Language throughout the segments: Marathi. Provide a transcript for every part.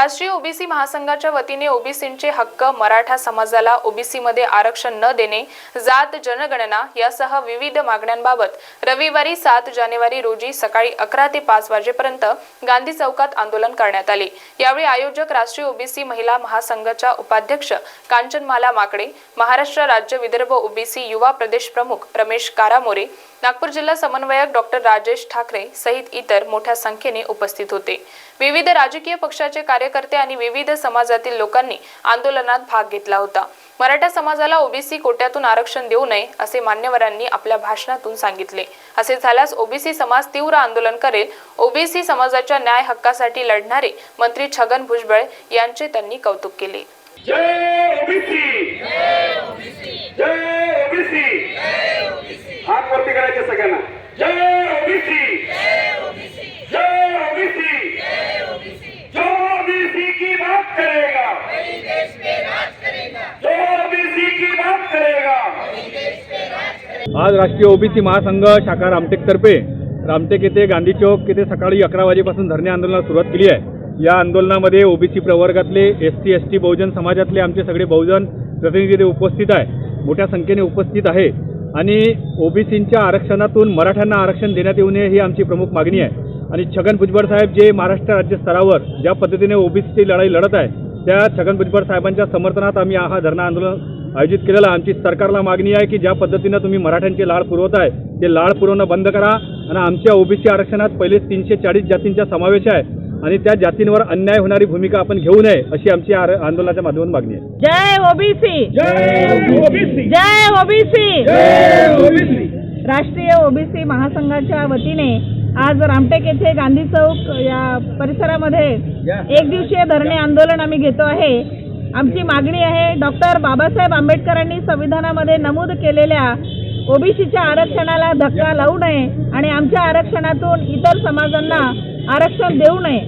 राष्ट्रीय ओबीसी महासंघाच्या वतीने ओबीसींचे हक्क मराठा समाजाला ओबीसीमध्ये आरक्षण न देणे जात जनगणना यासह विविध मागण्यांबाबत रविवारी सात जानेवारी रोजी सकाळी अकरा ते पाच वाजेपर्यंत गांधी चौकात आंदोलन करण्यात आले. यावेळी आयोजक राष्ट्रीय ओबीसी महिला महासंघाच्या उपाध्यक्ष कांचनमाला माकडे महाराष्ट्र राज्य विदर्भ ओबीसी युवा प्रदेश प्रमुख रमेश कारामोरे नागपूर जिल्हा समन्वयक डॉक्टर राजेश ठाकरे सहित इतर मोठ्या संख्येने उपस्थित होते. विविध राजकीय पक्षाचे कार्य कार्यकर्ते आणि विविध समाजातील लोकांनी आंदोलनात भाग घेतला होता. मराठा समाजाला ओबीसी कोट्यातून आरक्षण देऊ नये असे मान्यवरांनी आपल्या भाषणातून सांगितले. असे झाल्यास ओबीसी समाज तीव्र आंदोलन करेल. ओबीसी समाजाच्या न्याय हक्कासाठी लढणारे मंत्री छगन भुजबळ यांचे त्यांनी कौतुक केले. जय ओबीसी! जय ओबीसी! हात वरती करायचे सगळ्यांना. जय ओबीसी जय ओबीसी जो ओबीसी की बात करेगा जो ओबीसी की बात करेगा आज राष्ट्रीय ओबीसी महासंघ शाखा रामटेक तर्फे रामटेक येथे गांधी चौक येथे सकाळी अकरा वाजेपासून धरणे आंदोलनाला सुरुवात केली आहे. या आंदोलनामध्ये ओबीसी प्रवर्गातले एस टी एस टी बहुजन समाजातले आमचे सगळे बहुजन प्रतिनिधी ते उपस्थित आहे. मोठ्या संख्येने उपस्थित आहे. आणि ओबीसींच्या आरक्षणातून मराठ्यांना आरक्षण देण्यात येऊ नये ही आमची प्रमुख मागणी आहे. आणि छगन भुजबळ साहेब जे महाराष्ट्र राज्य स्तरावर ज्या पद्धतीने ओबीसीची लढाई लढत आहे त्या छगन भुजबळ साहेबांच्या समर्थनात आम्ही हा धरणा आंदोलन आयोजित केलेलं. आमची सरकारला मागणी आहे की ज्या पद्धतीनं तुम्ही मराठ्यांचे लाळ पुरवत आहे ते लाळ पुरवणं बंद करा. आणि आमच्या ओबीसी आरक्षणात पहिले तीनशे चाळीस जातींचा समावेश आहे. आणि त्या जातींवर अन्याय होणारी भूमिका आपण घेऊ नये अशी आमची आंदोलनाच्या माध्यमातून मागणी आहे. जय ओबीसी! जय ओबीसी! जय ओबीसी! जय ओबीसी! राष्ट्रीय ओबीसी महासंघाच्या वतीने आज रामटेक येथे गांधी चौक या परिसरामध्ये एक दिवसीय धरणे आंदोलन आम्ही घेतो आहे. आमची मागणी आहे डॉक्टर बाबासाहेब आंबेडकरांनी संविधानामध्ये नमूद केलेल्या ओबीसीच्या आरक्षणाला धक्का लावू नये आणि आमच्या आरक्षणातून इतर समाजांना आरक्षण देऊ नये.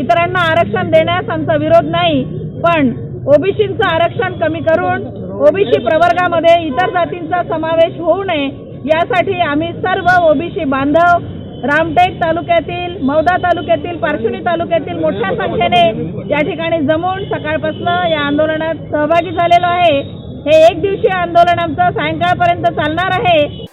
इतरांना आरक्षण देण्यास आमचा विरोध नाही पण ओबीसींचं आरक्षण कमी करून ओबीसी प्रवर्गामध्ये इतर जातींचा समावेश होऊ नये यासाठी आम्ही सर्व ओबीसी बांधव रामटेक तालुक्यातील मौदा तालुक्यातील पारशिवनी तालुक्यातील मोठ्या संख्येने या ठिकाणी जमून सकाळपासून या आंदोलनात सहभागी झालेलो आहे. हे एक दिवसीय आंदोलन आमचं सायंकाळपर्यंत चालणार आहे.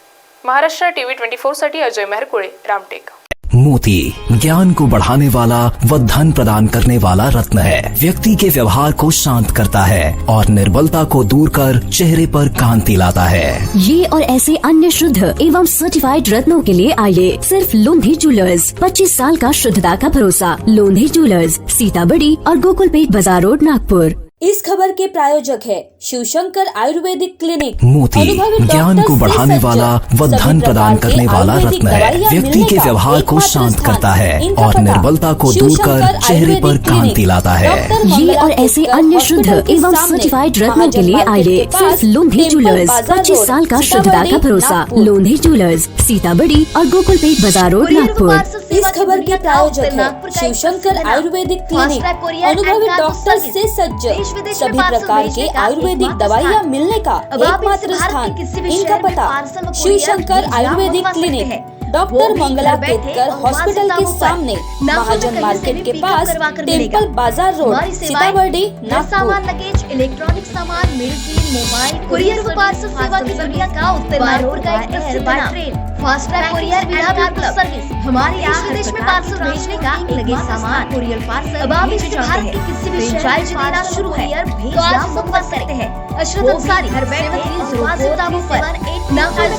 महाराष्ट्र टीव्ही ट्वेंटी फोरसाठी अजय मेहरकुळे रामटेक. मोती, ज्ञान को बढ़ाने वाला व धन प्रदान करने वाला रत्न है। व्यक्ति के व्यवहार को शांत करता है और निर्बलता को दूर कर चेहरे पर कांति लाता है। ये और ऐसे अन्य शुद्ध एवं सर्टिफाइड रत्नों के लिए आइए सिर्फ़ लोंधी ज्वेलर्स 25 साल का शुद्धता का भरोसा। लोंधी ज्वेलर्स सीताबड़ी और गोकुल पेट बाज़ार रोड नागपुर। इस खबर के प्रायोजक है शिवशंकर आयुर्वेदिक क्लिनिक। मोती ज्ञान को बढ़ाने वाला व धन प्रदान करने वाला रत्न है। व्यक्ति के व्यवहार को शांत करता है और निर्बलता को दूर कर चेहरे पर कांति लाता है। ये और ऐसे अन्य शुद्ध एवं सर्टिफाइड रत्नों के लिए आइए सिर्फ़ लोंधी ज्वेलर्स बाज़ार 25 रोड, साल का शुद्धता का भरोसा। लोंधी ज्वेलर्स सीताबड़ी और गोकुल पेट बाज़ार रोड नागपुर। इस खबर के प्रायोजक है शिवशंकर आयुर्वेदिक क्लिनिक। अनुभवी डॉक्टर से सज्ज सभी प्रकार के आयुर्वेदिक दवाइयाँ मिलने का एकमात्र स्थान इनका पता Shivshankar Ayurvedic clinic. Doctor Mangala Ketkar hospital के सामने महाजन मार्केट के pass temple Bazaar road Sitabardi Nagpur. Luggage electronic सामान मेडिसिन मोबाइल कुरियर व पार्सल सेवा की दुनिया का उत्तर रोड का एक नाम। फास्ट ट्रैक कुरियर सर्विस हमारे यहाँ हर देश में पार्सल भेजने का लगे सामान कुरियर पार्सल अब आप इस भारत के किसी भी शहर देना शुरू है। तो आज संपर्क करते हैं। अंसारी बैठे से भी पिकअप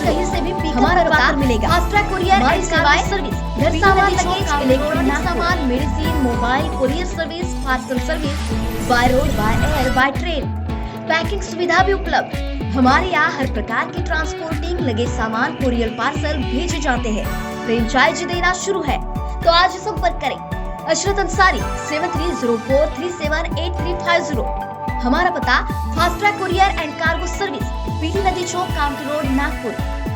हमारा पता मिलेगा। फास्ट ट्रैक कुरियर एंड सेवाएँ सर्विस घर सामान लगेज इलेक्ट्रॉनिक सामान medicine mobile courier service parcel service by road by air by train packing सुविधा भी उपलब्ध। हमारे यहाँ हर प्रकार की ट्रांसपोर्टिंग लगे सामान कुरियर पार्सल भेजे जाते हैं। फ्रेंचाइजी देना शुरू है। तो आज संपर्क करें। Ashrat Ansari seven three zero four three seven eight three five zero हमारा पता fast track courier and cargo service PT नदी चौक काउंटी रोड नागपुर।